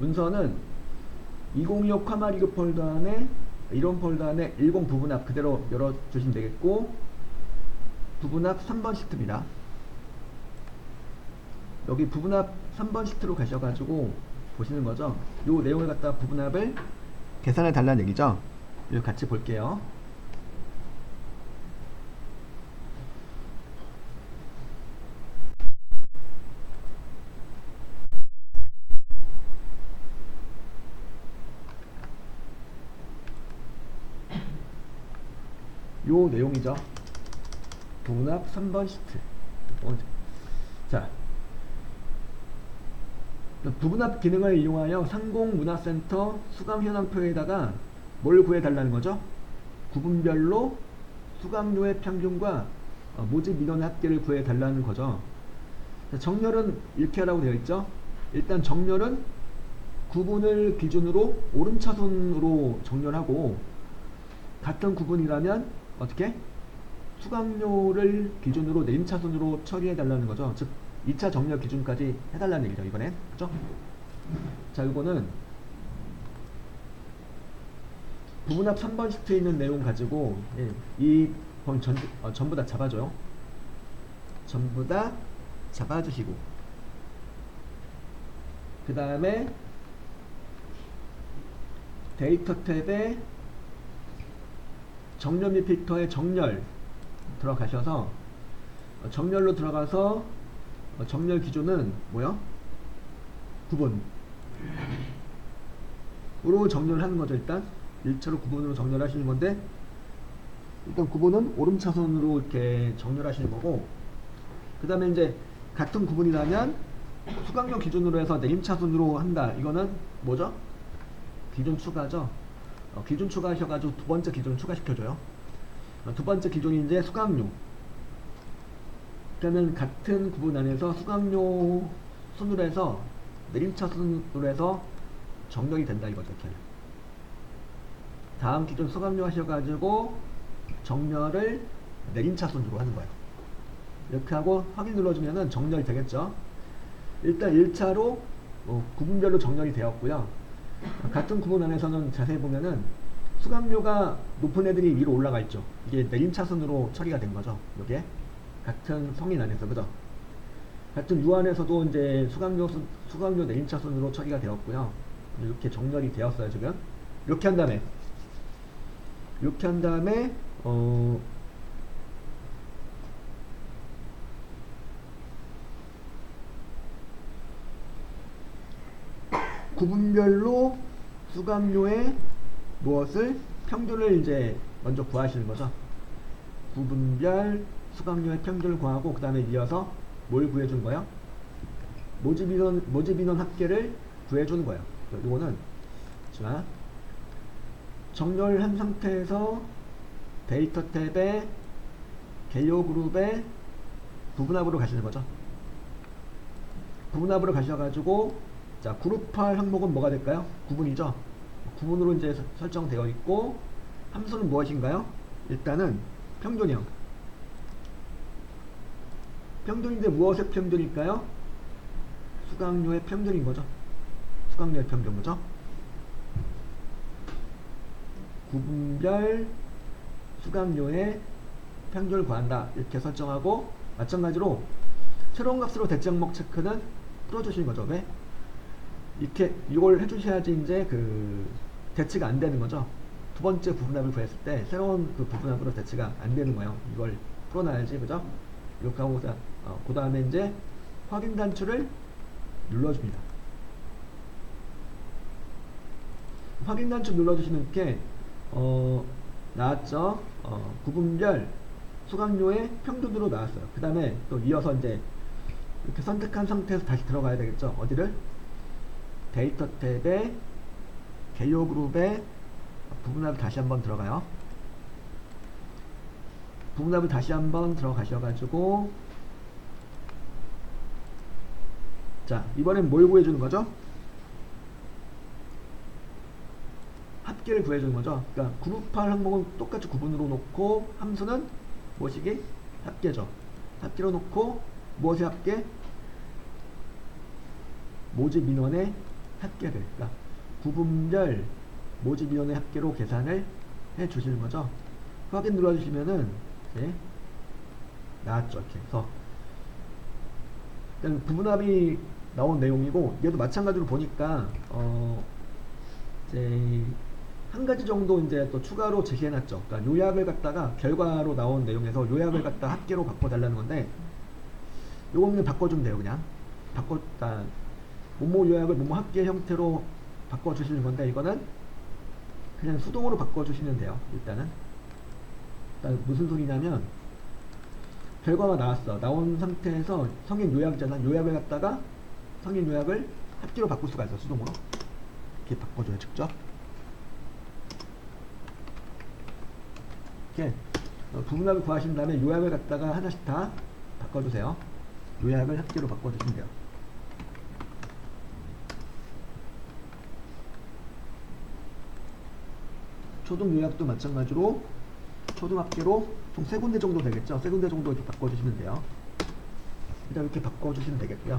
문서는 2025 카마리그 폴더 안에 이론 폴더 안에 10 부분합 그대로 열어주시면 되겠고 부분합 3번 시트입니다. 여기 부분합 3번 시트로 가셔가지고 보시는 거죠. 요 내용을 갖다 부분합을 계산해 달라는 얘기죠. 이거 같이 볼게요. 요 내용이죠. 부분합 3번 시트. 어, 자, 부분합 기능을 이용하여 상공문화센터 수감 현황표에다가 뭘 구해달라는 거죠? 구분별로 수감료의 평균과 어, 모집 민원의 합계를 구해달라는 거죠. 자, 정렬은 이렇게 하라고 되어 있죠. 일단 정렬은 구분을 기준으로 오름차순으로 정렬하고 같은 구분이라면 어떻게? 수강료를 기준으로 내림차순으로 처리해 달라는 거죠. 즉 2차 정렬 기준까지 해달라는 얘기죠. 이번엔 그죠? 자 이거는 부분합 3번 시트에 있는 내용 가지고 예, 이번 전, 어, 전부 다 잡아줘요. 전부 다 잡아주시고 그 다음에 데이터 탭에 정렬 및 필터의 정렬 들어가셔서 어, 정렬로 들어가서 어, 정렬 기준은 뭐야? 구분 으로 정렬을 하는 거죠 일단 1차로 구분으로 정렬하시는 건데 일단 구분은 오름차선으로 이렇게 정렬하시는 거고 그 다음에 이제 같은 구분이라면 수강료 기준으로 해서 내림차순으로 한다 이거는 뭐죠? 기준 추가죠 어, 기준 추가하셔가지고 두 번째 기준 추가시켜줘요. 어, 두 번째 기준이 이제 수강료. 그러면 같은 구분 안에서 수강료 순으로 해서 내림차 순으로 해서 정렬이 된다 이거죠. 이렇게. 다음 기준 수강료 하셔가지고 정렬을 내림차 순으로 하는 거예요. 이렇게 하고 확인 눌러주면은 정렬이 되겠죠. 일단 1차로 어, 구분별로 정렬이 되었고요. 같은 구분 안에서는 자세히 보면은 수강료가 높은 애들이 위로 올라가 있죠. 이게 내림차순으로 처리가 된 거죠. 이게 같은 성인 안에서 그죠? 같은 유 안에서도 이제 수강료 수- 수강료 내림차순으로 처리가 되었고요. 이렇게 정렬이 되었어요 지금. 이렇게 한 다음에 이렇게 한 다음에 어 구분별로 수감료의 무엇을 평균을 이제 먼저 구하시는 거죠. 구분별 수강료의 평균을 구하고 그 다음에 이어서 뭘 구해준 거예요? 모집인원 모집인원 합계를 구해주는 거예요. 이거는 자 정렬한 상태에서 데이터 탭에 개요 그룹에 부분합으로 가시는 거죠. 부분합으로 가셔가지고 자 그룹화 항목은 뭐가 될까요? 구분이죠. 구분으로 이제 서- 설정되어 있고 함수는 무엇인가요? 일단은 평균형. 평균인데 무엇의 평균일까요? 수강료의 평균인 거죠. 수강료의 평균 거죠. 구분별 수강료의 평균을 구한다 이렇게 설정하고 마찬가지로 새로운 값으로 대체 항목 체크는 풀어주시는 거죠. 왜? 이렇게 이걸 해주셔야지 이제 그 대치가 안 되는 거죠. 두 번째 부분합을 구했을 때 새로운 그 부분합으로 대치가 안 되는 거예요. 이걸 풀어놔야지 그죠? 이렇게 하고 어, 그 다음에 이제 확인 단추를 눌러줍니다. 확인 단추 눌러주시는 게 어, 나왔죠. 어, 구분별 수강료의 평균으로 나왔어요. 그 다음에 또 이어서 이제 이렇게 선택한 상태에서 다시 들어가야 되겠죠. 어디를? 데이터 탭에 개요 그룹에 부분합을 다시 한번 들어가요. 부분합을 다시 한번 들어가셔가지고 자 이번엔 뭘 구해주는 거죠? 합계를 구해주는 거죠. 그러니까 그룹화 항목은 똑같이 구분으로 놓고 함수는 무엇이기? 합계죠. 합계로 놓고 무엇의 합계? 모집 인원의 그러니까 구분별 모집 인원의 합계로 계산을 해 주시는 거죠. 확인 눌러주시면은 이제 나왔죠. 이렇게 해서 일단 구분합이 나온 내용이고 얘도 마찬가지로 보니까 어 이제 한 가지 정도 이제 또 추가로 제시해놨죠. 그러니까 요약을 갖다가 결과로 나온 내용에서 요약을 갖다 합계로 바꿔달라는 건데 요거 그냥 바꿔주면 돼요. 그냥 아, 뭐뭐 요약을 뭐뭐 합계 형태로 바꿔주시는 건데 이거는 그냥 수동으로 바꿔주시면 돼요. 일단은 일단 무슨 소리냐면 결과가 나왔어. 나온 상태에서 성인 요약이잖아. 요약을 갖다가 성인 요약을 합계로 바꿀 수가 있어. 수동으로 이렇게 바꿔줘요. 직접. 이렇게 어, 부분합을 구하신 다음에 요약을 갖다가 하나씩 다 바꿔주세요. 요약을 합계로 바꿔주시면 돼요. 초등 요약도 마찬가지로 초등 합계로 총 세 군데 정도 되겠죠. 세 군데 정도 이렇게 바꿔주시면 돼요. 일단 이렇게 바꿔주시면 되겠고요.